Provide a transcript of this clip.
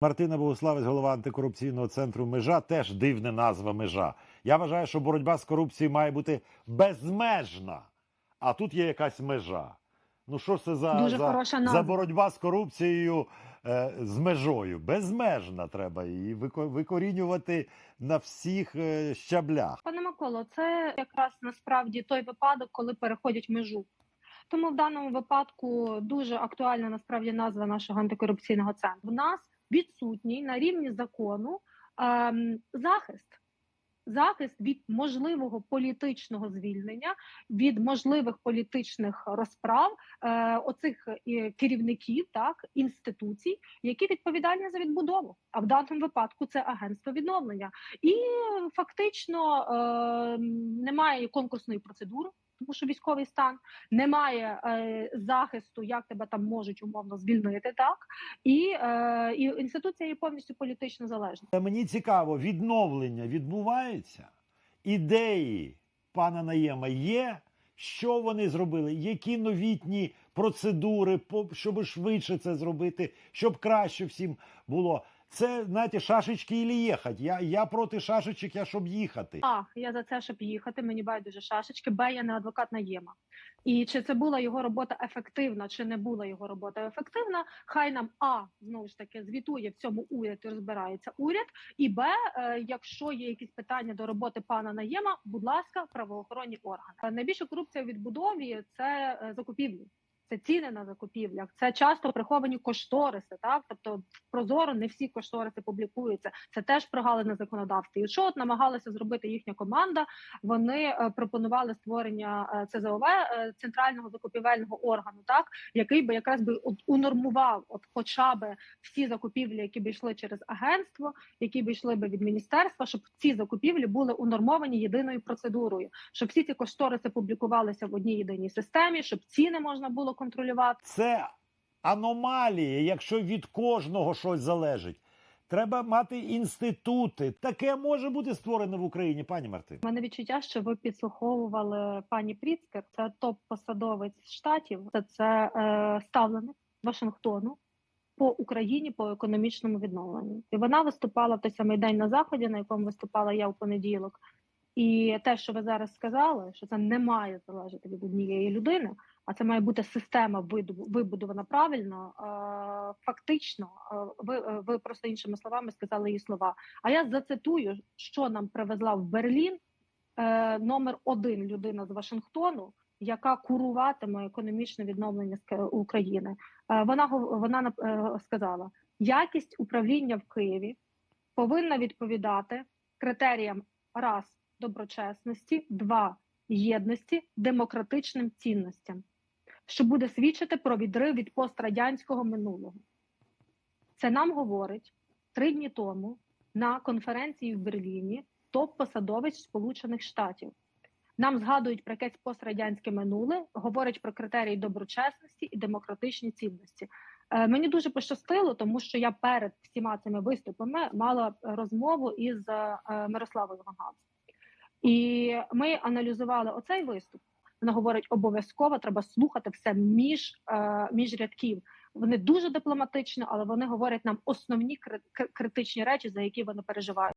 Мартина Богуславець, голова антикорупційного центру Межа, теж дивна назва межа. Я вважаю, що боротьба з корупцією має бути безмежна. А тут є якась межа. Ну що ж це за, Дуже за, за боротьба з корупцією е, з межою? Безмежна треба її викорінювати на всіх е, щаблях. Пане Миколо, це якраз насправді той випадок, коли переходять межу. Тому в даному випадку дуже актуальна насправді назва нашого антикорупційного центру. В нас відсутній на рівні закону ем, захист. Захист від можливого політичного звільнення, від можливих політичних розправ е, оцих е, керівників, так інституцій, які відповідальні за відбудову. А в даному випадку це агентство відновлення. І фактично е, немає конкурсної процедури, тому що військовий стан, немає е, захисту, як тебе там можуть умовно звільнити, так і, е, і інституція є повністю політично залежна. Мені цікаво, відновлення відбувається? Ідеї пана Наєма є? Що вони зробили? Які новітні процедури, щоб швидше це зробити, щоб краще всім було? Це, знаєте, шашечки і їхати. Я, я проти шашечок, я щоб їхати. А, я за це, щоб їхати. Мені байдуже шашечки. Б, я не адвокат наєма. І чи це була його робота ефективна, чи не була його робота ефективна? Хай нам а знову ж таки звітує в цьому уряд і розбирається уряд. І Б, е, якщо є якісь питання до роботи пана наєма, будь ласка, правоохоронні органи. Найбільша корупція в відбудові це е, закупівлі. Це ціни на закупівлях, це часто приховані кошториси. Так, тобто прозоро не всі кошториси публікуються. Це теж прогалина законодавства. І що от намагалася зробити їхня команда? Вони е, пропонували створення е, ЦЗОВ е, центрального закупівельного органу, так який би якраз би унормував, от хоча б всі закупівлі, які б йшли через агентство, які б йшли би від міністерства, щоб ці закупівлі були унормовані єдиною процедурою, щоб всі ці кошториси публікувалися в одній єдиній системі, щоб ціни можна було контролювати. Це аномалії, якщо від кожного щось залежить. Треба мати інститути. Таке може бути створено в Україні, пані Мартин. У мене відчуття, що ви підслуховували пані Пріцкер. Це топ-посадовець штатів. Це, це е, ставленик Вашингтону по Україні по економічному відновленню. І вона виступала в той самий день на заході, на якому виступала я у понеділок. І те, що ви зараз сказали, що це не має залежати від однієї людини, а це має бути система вибудована правильно. Е, фактично, е, ви, е, ви просто іншими словами сказали її слова. А я зацитую, що нам привезла в Берлін номер один людина з Вашингтону, яка куруватиме економічне відновлення України. Вона вона сказала: якість управління в Києві повинна відповідати критеріям раз доброчесності, два єдності, демократичним цінностям, що буде свідчити про відрив від пострадянського минулого. Це нам говорить три дні тому на конференції в Берліні топ-посадовець Сполучених Штатів. Нам згадують про якесь пострадянське минуле, говорять про критерії доброчесності і демократичні цінності. Е, мені дуже пощастило, тому що я перед всіма цими виступами мала розмову із е, Мирославою Гангац. І ми аналізували оцей виступ. Вона говорить, обов'язково треба слухати все між, е, між рядків. Вони дуже дипломатично, але вони говорять нам основні кри- кри- критичні речі, за які вони переживають.